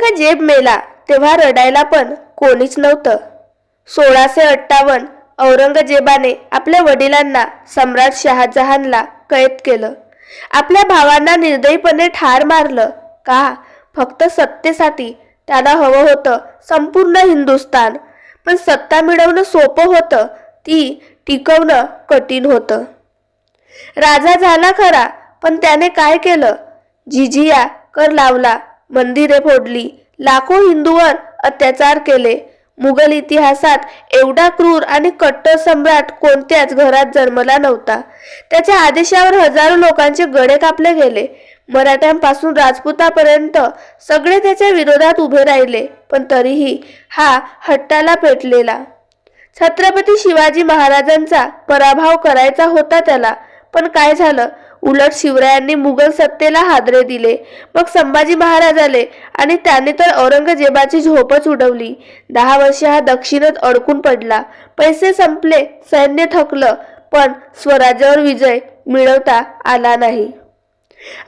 जेब मेला तेव्हा रडायला पण कोणीच नव्हतं. सोळाशे अठ्ठावन्न औरंगजेबाने आपल्या वडिलांना सम्राट शहाजहानला कैद केलं. आपल्या भावांना निर्दयीपणे ठार मारलं. का? फक्त सत्तेसाठी त्याला हवं होतं संपूर्ण हिंदुस्तान पण सत्ता मिळवणं सोपं होतं ती टिकवणं कठीण होतं. राजा झाला खरा पण त्याने काय केलं? जिजिया कर लावला मंदिरे फोडली. लाखो हिंदूवर अत्याचार केले. मुघल इतिहासात एवढा क्रूर आणि कट्टर सम्राट कोणत्याच घरात जन्मला नव्हता. त्याच्या आदेशावर हजारो लोकांचे गळे कापले गेले. मराठ्यांपासून राजपुतापर्यंत सगळे त्याच्या विरोधात उभे राहिले पण तरीही हा हट्टाला पेटलेला. छत्रपती शिवाजी महाराजांचा पराभव करायचा होता त्याला पण काय झालं? उलट शिवरायांनी मुघल सत्तेला हादरे दिले. मग संभाजी महाराज आले आणि त्याने तर औरंगजेबाची झोपच उडवली. दहा वर्षे हा दक्षिणेत अडकून पडला. पैसे संपले सैन्य थकलं पण स्वराज्यावर विजय मिळवता आला नाही.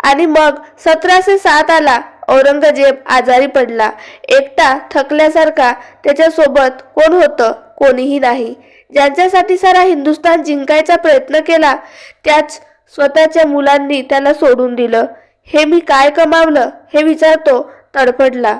आणि मग सतराशे सात आला औरंगजेब आजारी पडला. एकटा थकल्यासारखा त्याच्यासोबत कोण होतं कोणीही नाही. ज्यांच्यासाठी सारा हिंदुस्थान जिंकायचा प्रयत्न केला त्याच स्वतःच्या मुलांनी त्याला सोडून दिलं. हे मी काय कमावलं? हे विचारतो तडफडला.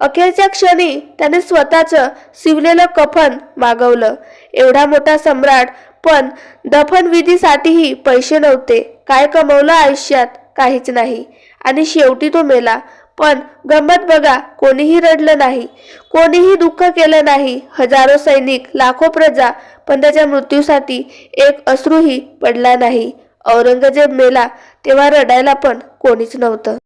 अखेरच्या क्षणी त्याने स्वतःचं शिवलेलं कफन मागवलं. एवढा मोठा सम्राट पण दफनविधीसाठीही पैसे नव्हते. काय कमवलं आयुष्यात? काहीच नाही. आणि शेवटी तो मेला. पण गंमत बघा कोणीही रडलं नाही. कोणीही दुःख केलं नाही. हजारो सैनिक लाखो प्रजा पण त्याच्या मृत्यूसाठी एक अश्रूही पडला नाही. औरंगजेब मेला तेव्हा रडायला पण कोणीच नव्हतं.